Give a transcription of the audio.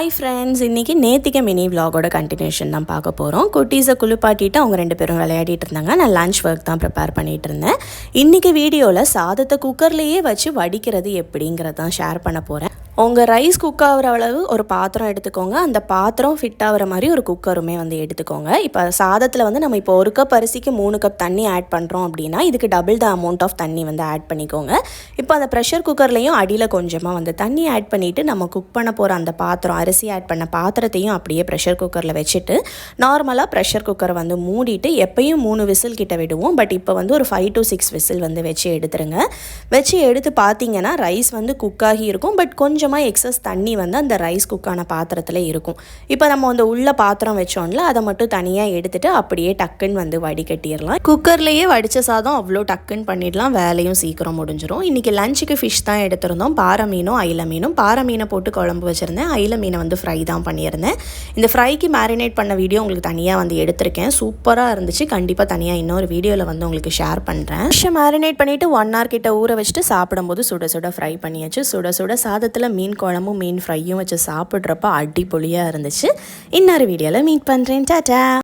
Hi friends இன்றைக்கி நேத்திக mini விலாகோட continuation தான் பார்க்க போகிறோம் குட்டீஸை குளிப்பாட்டிட்டு அவங்க ரெண்டு பேரும் விளையாடிட்டு இருந்தாங்க. நான் லஞ்ச் ஒர்க் தான் ப்ரிப்பேர் பண்ணிகிட்டு இருந்தேன். இன்றைக்கி வீடியோவில் சாதத்தை குக்கர்லேயே வச்சு வடிக்கிறது எப்படிங்கிறதான் ஷேர் பண்ண போகிறேன் உங்கள் ரைஸ் குக் ஆகிற அளவு ஒரு பாத்திரம் எடுத்துக்கோங்க. அந்த பாத்திரம் ஃபிட் ஆகிற மாதிரி ஒரு குக்கருமே வந்து எடுத்துக்கோங்க. இப்போ சாதத்தில் வந்து நம்ம இப்போ ஒரு கப் அரிசிக்கு மூணு கப் தண்ணி ஆட் பண்ணுறோம் அப்படின்னா இதுக்கு டபுள் த அமௌண்ட் ஆஃப் தண்ணி வந்து ஆட் பண்ணிக்கோங்க. இப்போ அந்த ப்ரெஷர் குக்கர்லேயும் அடியில் கொஞ்சமாக வந்து தண்ணி ஆட் பண்ணிவிட்டு நம்ம குக் பண்ண போகிற அந்த பாத்திரம் அரிசி ஆட் பண்ண பாத்திரத்தையும் அப்படியே ப்ரெஷர் குக்கரில் வச்சுட்டு நார்மலாக ப்ரெஷர் குக்கரை வந்து மூடிட்டு எப்பயும் மூணு விசில் கிட்ட விடுவோம். பட் இப்போ வந்து ஒரு ஃபைவ் டு சிக்ஸ் விசில் வந்து வச்சு எடுத்துருங்க. வச்சு எடுத்து பார்த்தீங்கன்னா ரைஸ் வந்து குக் ஆகி இருக்கும். பட் கொஞ்சம் கொஞ்சமாக எக்ஸஸ் தண்ணி வந்து அந்த ரைஸ் குக்கான பாத்திரத்தில் இருக்கும். இப்போ நம்ம அந்த உள்ள பாத்திரம் வச்சோம்ல அதை மட்டும் தனியாக எடுத்துட்டு அப்படியே டக்குன்னு வந்து வடிகட்டிடலாம் குக்கர்லேயே வடித்த சாதம் அவ்வளோ டக்குன்னு பண்ணிடலாம் வேலையும் சீக்கிரம் முடிஞ்சிடும் இன்றைக்கி லஞ்சுக்கு ஃபிஷ் தான் எடுத்திருந்தோம். பாறை மீனும் அயில மீனும். பாறை மீனை போட்டு குழம்பு வச்சுருந்தேன். அயில மீனை வந்து ஃப்ரை தான் பண்ணியிருந்தேன். இந்த ஃப்ரைக்கு மேரினேட் பண்ண வீடியோ உங்களுக்கு தனியாக வந்து எடுத்திருக்கேன். சூப்பராக இருந்துச்சு. கண்டிப்பாக தனியாக இன்னொரு வீடியோவில் வந்து உங்களுக்கு ஷேர் பண்ணுறேன் ஃபிஷ்ஷை மேரினேட் பண்ணிவிட்டு ஒன் ஹவர் கிட்ட ஊற வச்சுட்டு சாப்பிடும்போது சுட சுட ஃப்ரை பண்ணியாச்சு. சுட சுட சாதத்தில் மீன் குழம்பும் மீன் ஃப்ரையும் வச்சு சாப்பிட்றப்ப அடிப்பொலியாக இருந்துச்சு. இன்னொரு வீடியோவில் மீட் பண்ணுறேன் டாட்டா